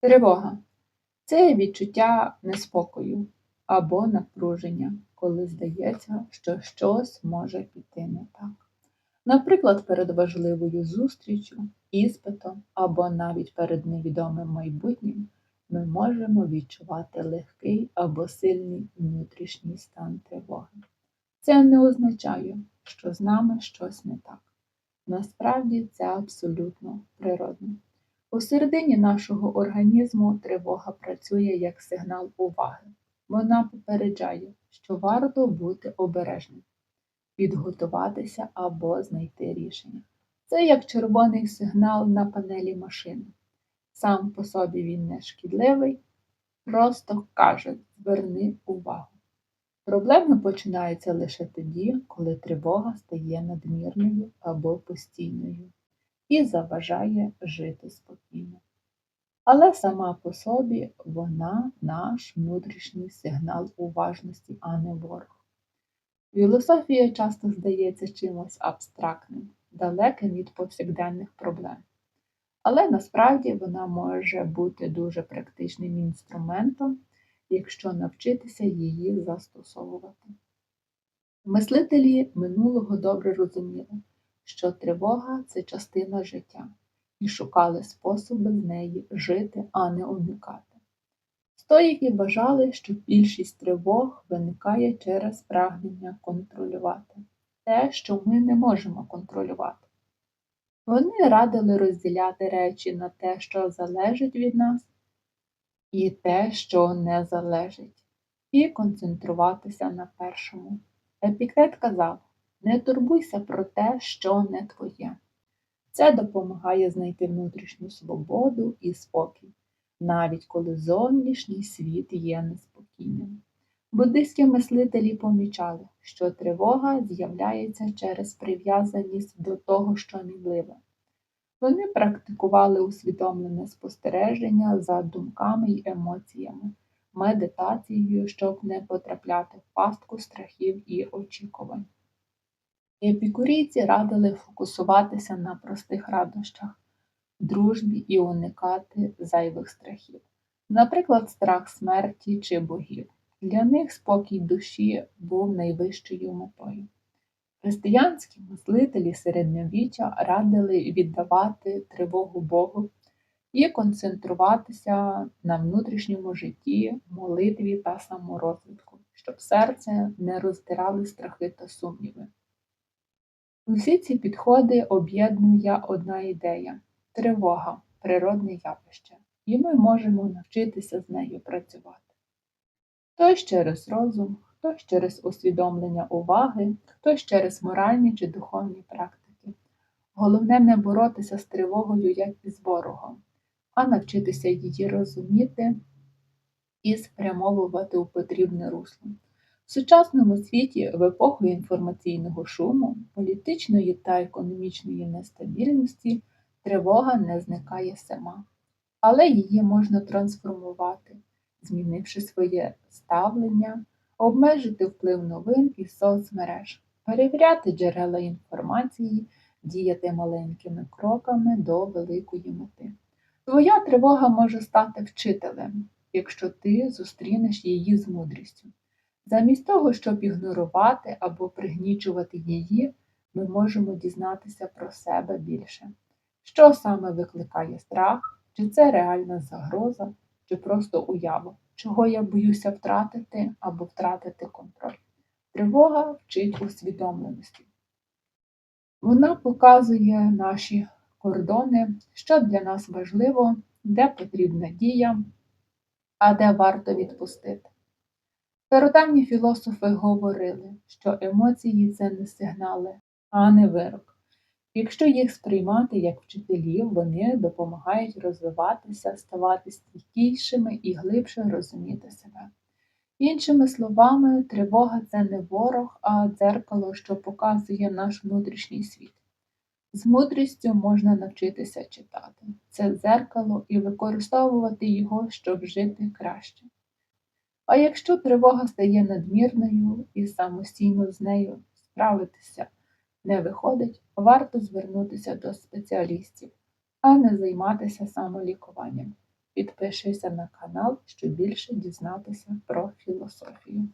Тривога це відчуття неспокою або напруження, коли здається, що щось може піти не так. Наприклад, перед важливою зустрічю, іспитом або навіть перед невідомим майбутнім ми можемо відчувати легкий або сильний внутрішній стан тривоги. Це не означає, що з нами щось не так. Насправді це абсолютно природно. У середині нашого організму тривога працює як сигнал уваги. Вона попереджає, що варто бути обережним, підготуватися або знайти рішення. Це як червоний сигнал на панелі машини. Сам по собі він не шкідливий, просто каже: зверни увагу. Проблеми починаються лише тоді, коли тривога стає надмірною або постійною і заважає жити спокійно. Але сама по собі вона наш внутрішній сигнал уважності, а не ворог. Філософія часто здається чимось абстрактним, далеким від повсякденних проблем. Але насправді вона може бути дуже практичним інструментом, якщо навчитися її застосовувати. Мислителі минулого добре розуміли, що тривога це частина життя, і шукали способи з неї жити, а не уникати. Стоїки вважали, що більшість тривог виникає через прагнення контролювати те, що ми не можемо контролювати. Вони радили розділяти речі на те, що залежить від нас, і те, що не залежить, і концентруватися на першому. Епіктет казав не турбуйся про те, що не твоє. Це допомагає знайти внутрішню свободу і спокій, навіть коли зовнішній світ є неспокійним. Буддистські мислителі помічали, що тривога з'являється через прив'язаність до того, що мінливе. Вони практикували усвідомлене спостереження за думками й емоціями, медитацією, щоб не потрапляти в пастку страхів і очікувань. Епікурійці радили фокусуватися на простих радощах, дружбі і уникати зайвих страхів, наприклад, страх смерті чи богів. Для них спокій душі був найвищою метою. Християнські мислителі середньовіччя радили віддавати тривогу Богу і концентруватися на внутрішньому житті, молитві та саморозвитку, щоб серце не роздирали страхи та сумніви. Усі ці підходи об'єднує одна ідея тривога, природне явище, і ми можемо навчитися з нею працювати. Хтось через розум, хтось через усвідомлення уваги, хтось через моральні чи духовні практики. Головне не боротися з тривогою як із ворогом, а навчитися її розуміти і спрямовувати у потрібне русло. В сучасному світі, в епоху інформаційного шуму, політичної та економічної нестабільності тривога не зникає сама, але її можна трансформувати, змінивши своє ставлення, обмежити вплив новин і соцмереж, перевіряти джерела інформації, діяти маленькими кроками до великої мети. Твоя тривога може стати вчителем, якщо ти зустрінеш її з мудрістю. Замість того, щоб ігнорувати або пригнічувати її, ми можемо дізнатися про себе більше. Що саме викликає страх, чи це реальна загроза, чи просто уява, чого я боюся втратити або втратити контроль. Тривога вчить усвідомленості. Вона показує наші кордони, що для нас важливо, де потрібна дія, а де варто відпустити. Стародавні філософи говорили, що емоції це не сигнали, а не вирок. Якщо їх сприймати як вчителів, вони допомагають розвиватися, ставати стійкішими і глибше розуміти себе. Іншими словами, тривога це не ворог, а дзеркало, що показує наш внутрішній світ. З мудрістю можна навчитися читати це дзеркало і використовувати його, щоб жити краще. А якщо тривога стає надмірною і самостійно з нею справитися не виходить, варто звернутися до спеціалістів, а не займатися самолікуванням. підпишися на канал, щоб більше дізнатися про філософію.